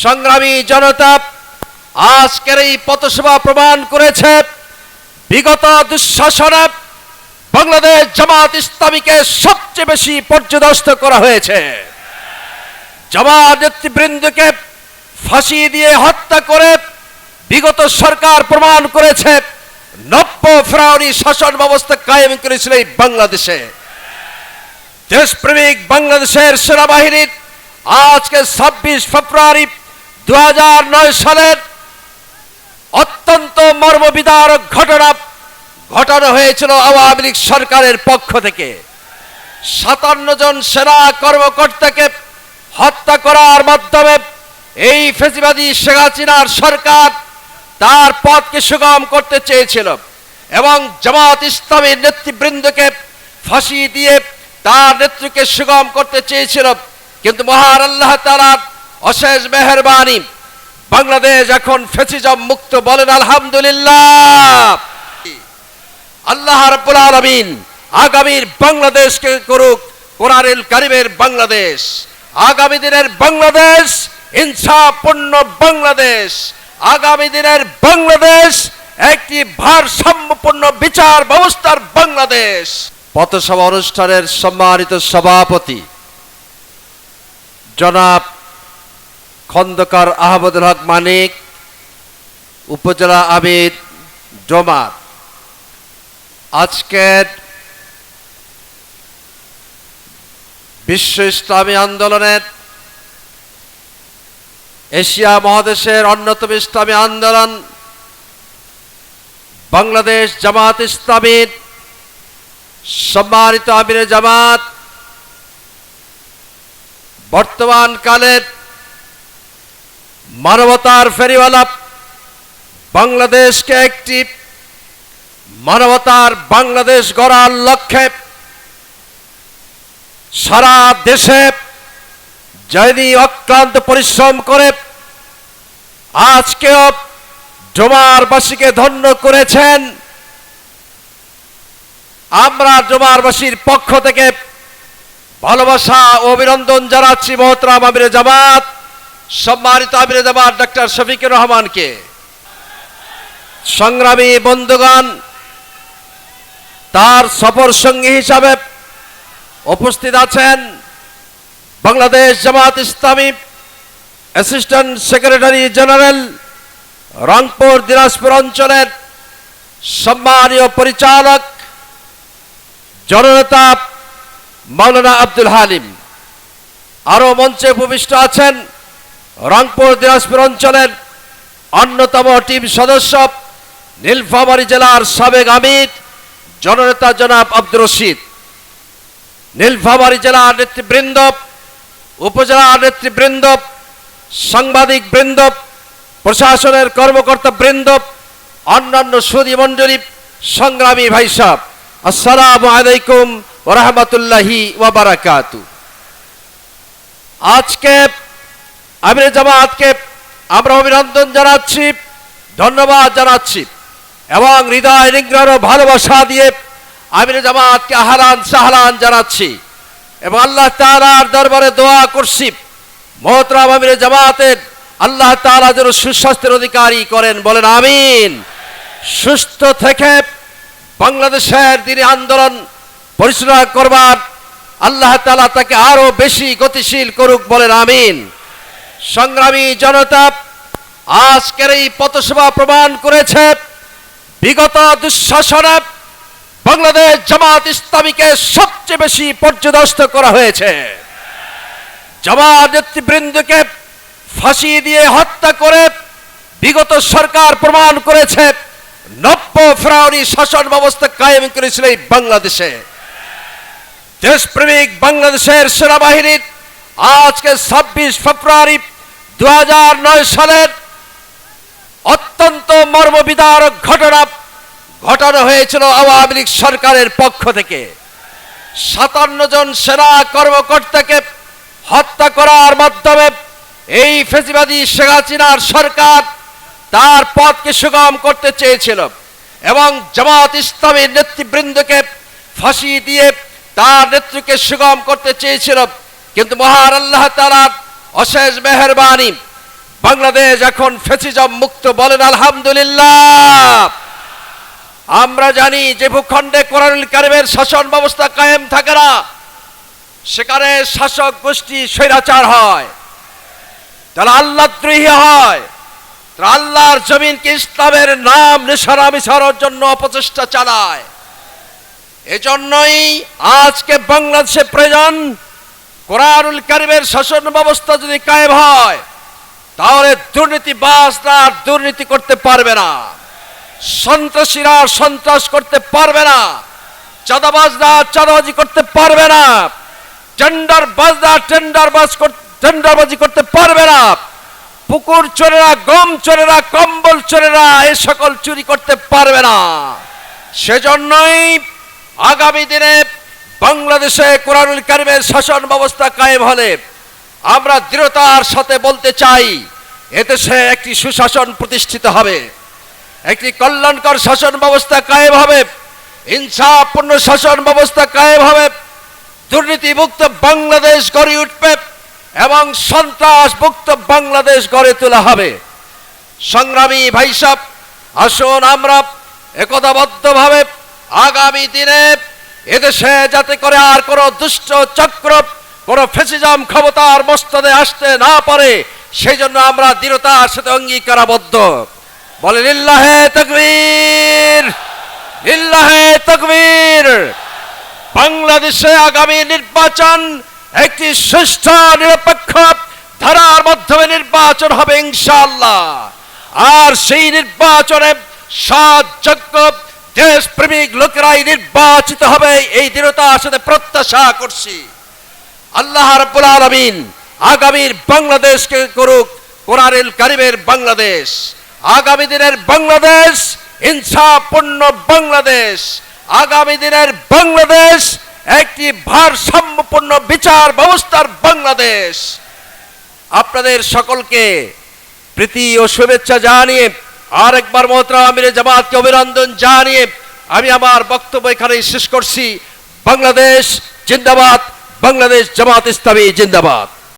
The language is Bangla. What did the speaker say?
সংগ্রামী জনতা, আজকের এই পথসভা প্রমাণ করেছে বিগত দুঃশাসনে বাংলাদেশ জামাত ইসলামীকে সবচেয়ে বেশি পর্যদস্ত করা হয়েছে। জামাত নেতৃবৃন্দকে ফাঁসি দিয়ে হত্যা করে বিগত সরকার প্রমাণ করেছে, নব্য ফেরাউনি শাসন ব্যবস্থা কায়েম করেছিল এই বাংলাদেশে। দেশপ্রেমিক বাংলাদেশের সেনাবাহিনীর আজকে ছাব্বিশ ফেব্রুয়ারি দু সালের অত্যন্ত মর্মবিদারক ঘটনা ঘটানো হয়েছিল আওয়ামী লীগ সরকারের পক্ষ থেকে। সাতান্ন জন সেনা কর্মকর্তাকে হত্যা করার মাধ্যমে এই ফেসিবাদী শেখ হাসিনার সরকার তার পথকে সুগম করতে চেয়েছিল এবং জামাত ইসলামের নেতৃবৃন্দকে ফাঁসি দিয়ে তার নেতৃত্বকে সুগম করতে চেয়েছিল। কিন্তু মহান আল্লাহ তালার অশেষ মেহরবানি। বাংলাদেশ এখন ফেসিজম মুক্ত বলেন, আলহামদুলিল্লাহ। আল্লাহ রাব্বুল আলামিন আগামীর বাংলাদেশকে করুক, কোরআনুল কারিমের বাংলাদেশ। আগামী দিনের বাংলাদেশ, ইনসাফপূর্ণ বাংলাদেশ। আগামী দিনের বাংলাদেশ একটি ভারসাম্যপূর্ণ বিচার ব্যবস্থার বাংলাদেশ। পথসভা অনুষ্ঠানের সম্মানিত সভাপতি জনাব খন্দকার আহমদুল হক মানিক, উপজেলা আমির ডোমার আজকের বিশ্ব ইসলামী আন্দোলনের এশিয়া মহাদেশের অন্যতম ইসলামী আন্দোলন বাংলাদেশ জামাত ইসলামীর সম্মানিত আমির জামাত। বর্তমান কালের মানবতার ফেরিওয়ালা, বাংলাদেশকে একটি মানবতার বাংলাদেশ গড়ার লক্ষ্যে সারা দেশে যিনি অক্লান্ত পরিশ্রম করে আজকেও ডোমারবাসীকে ধন্য করেছেন। আমরা ডোমারবাসীর পক্ষ থেকে ভালোবাসা অভিনন্দন জানাচ্ছি মহতরাম আমির জামাত। সম্মানিত আমির জামাত ডক্টর শফিকুর রহমানকে। সংগ্রামী বন্ধুগণ, তার সফর সঙ্গী হিসাবে উপস্থিত আছেন Bangladesh Jamaat Islami assistant secretary general Rangpur Dinajpur অঞ্চলের সম্মানীয় পরিচালক জননেতা মাওলানা আব্দুল হালিম। আরও মঞ্চে উপবিষ্ট আছেন রংপুর, দিনাজপুর অঞ্চলের অন্যতম টিম সদস্য নীলফামারী জেলার সাবেক আমির, জননেতা জনাব আব্দুর রশিদ। নীলফামারী জেলার নেতৃবৃন্দ, উপজেলা নেতৃবৃন্দ, সাংবাদিক বৃন্দ, প্রশাসনের কর্মকর্তা বৃন্দ, অন্যান্য সুদী মণ্ডলী, সংগ্রামী ভাই সাহ আসসালামু আলাইকুম ওরহমতুল্লাহি ওয়াবারাকাতু আজকে আমির জামাতকে আমরা অভিনন্দন জানাচ্ছি, ধন্যবাদ জানাচ্ছি এবং হৃদয় নিগ্রহ ভালোবাসা দিয়ে আমির জামাতকে আহরান সাহরান জানাচ্ছি। এবং আল্লাহ তাআলার দরবারে দোয়া করছি, মহতরাম আমির জামাতের আল্লাহ তাআলা যেন সুস্বাস্থ্যের অধিকারী করেন, বলেন আমিন। সুস্থ থেকে বাংলাদেশের দিনে আন্দোলন পরিচালনা করবার আল্লাহ তাআলা তাকে আরও বেশি গতিশীল করুক, বলেন আমিন। সংগ্রামী জনতা, আজকের এই পথসভা প্রমাণ করেছে বিগত দুঃশাসনে বাংলাদেশ জামাত ইসলামীকে সবচেয়ে বেশি পর্যদস্ত করা হয়েছে। জামাত নেতৃবৃন্দকে ফাঁসি দিয়ে হত্যা করে বিগত সরকার প্রমাণ করেছে, নব্য ফেরাউনি শাসন ব্যবস্থা কায়েম করেছিল এই বাংলাদেশে। দেশপ্রেমিক বাংলাদেশের সেনাবাহিনীর আজকে ছাব্বিশ ফেব্রুয়ারি দু সালের অত্যন্ত মর্মবিদারক ঘটনা ঘটানো হয়েছিল আওয়ামী লীগ সরকারের পক্ষ থেকে। সাতান্ন জন সেনা কর্মকর্তাকে হত্যা করার মাধ্যমে এই ফেসিবাদী শেখ সরকার তার পথকে সুগম করতে চেয়েছিল এবং জামাত ইসলামের নেতৃবৃন্দকে ফাঁসি দিয়ে তার নেতৃত্বকে সুগম করতে চেয়েছিল। কিন্তু মহান আল্লাহ তালার অশেষ মেহরবানি। বাংলাদেশ এখন ফেসিজম মুক্ত বলেন, আলহামদুলিল্লাহ। আমরা জানি যে ভূখণ্ডে কোরআনুল কারিমের শাসন ব্যবস্থা কায়েম থাকে না। সেখানে শাসক গোষ্ঠী স্বৈরাচার হয়। তাহলে আল্লাহ দ্রোহী হয়। তারা আল্লাহর জমিনকে ইসলামের নাম নিশানা মিশানোর জন্য অপচেষ্টা চালায়। এজন্যই আজকে বাংলাদেশে প্রয়োজন কোরআনুল কারিমের শাসন ব্যবস্থা যদি কায়েম হয়, তাহলে দুর্নীতিবাজরা আর দুর্নীতি করতে পারবে না। সন্ত্রাসীরা সন্ত্রাস করতে পারবে না। চাঁদাবাজরা চাঁদাবাজি করতে পারবে না। টেন্ডার বাজরা টেন্ডার বাজ টেন্ডারবাজি করতে পারবে না। পুকুর চোরেরা, গম চোরেরা, কম্বল চোরেরা এ সকল চুরি করতে পারবে না। সেজন্যই আগামী দিনে বাংলাদেশে কোরআনুল কারিমের শাসন ব্যবস্থা কায়েম হলে আমরা দৃঢ়তার সাথে বলতে চাই এদেশে একটি সুশাসন প্রতিষ্ঠিত হবে, একটি কল্যাণকর শাসন ব্যবস্থা কায়েম হবে, ইনসাফপূর্ণ শাসন ব্যবস্থা কায়েম হবে, দুর্নীতিমুক্ত বাংলাদেশ গড়ে উঠবে এবং সন্ত্রাস মুক্ত বাংলাদেশ গড়ে তোলা হবে। সংগ্রামী ভাইসাব আসুন আমরা একতাবদ্ধভাবে আগামী দিনে এদেশে যাতে করে আর কোনো দুষ্ট চক্র, কোনো ফেসিজম ক্ষমতার মস্তদে আসতে না পারে সেই জন্য আমরা দৃঢ়তার সাথে অঙ্গীকারাবদ্ধ। বলে ইল্লাহে তকবীর! ইল্লাহে তকবীর! বাংলাদেশে আগামী নির্বাচন একটি সুষ্ঠু, নিরপেক্ষ ধারার মাধ্যমে নির্বাচন হবে ইনশাআল্লাহ। আর সেই নির্বাচনে সৎ যোগ্য দেশপ্রেমিক লোকেরাই নির্বাচিত হবে, এই দৃঢ়তার সাথে প্রত্যাশা করছি। আল্লাহ রাব্বুল আলামিন আগামীর বাংলাদেশকে করুক কোরআনুল কারিমের বাংলাদেশ। আগামী দিনের বাংলাদেশ, ইনসাফপূর্ণ বাংলাদেশ। আগামী দিনের বাংলাদেশ, একটি ভারসাম্যপূর্ণ বিচার ব্যবস্থার বাংলাদেশ। আপনাদের সকলকে প্রীতি ও শুভেচ্ছা জানিয়ে আরেকবার মহতরা আমির জামাতকে অভিনন্দন জানিয়ে আমি আমার বক্তব্য এখানে শেষ করছি। বাংলাদেশ জিন্দাবাদ, বাংলাদেশ জামাত ইসলামী জিন্দাবাদ।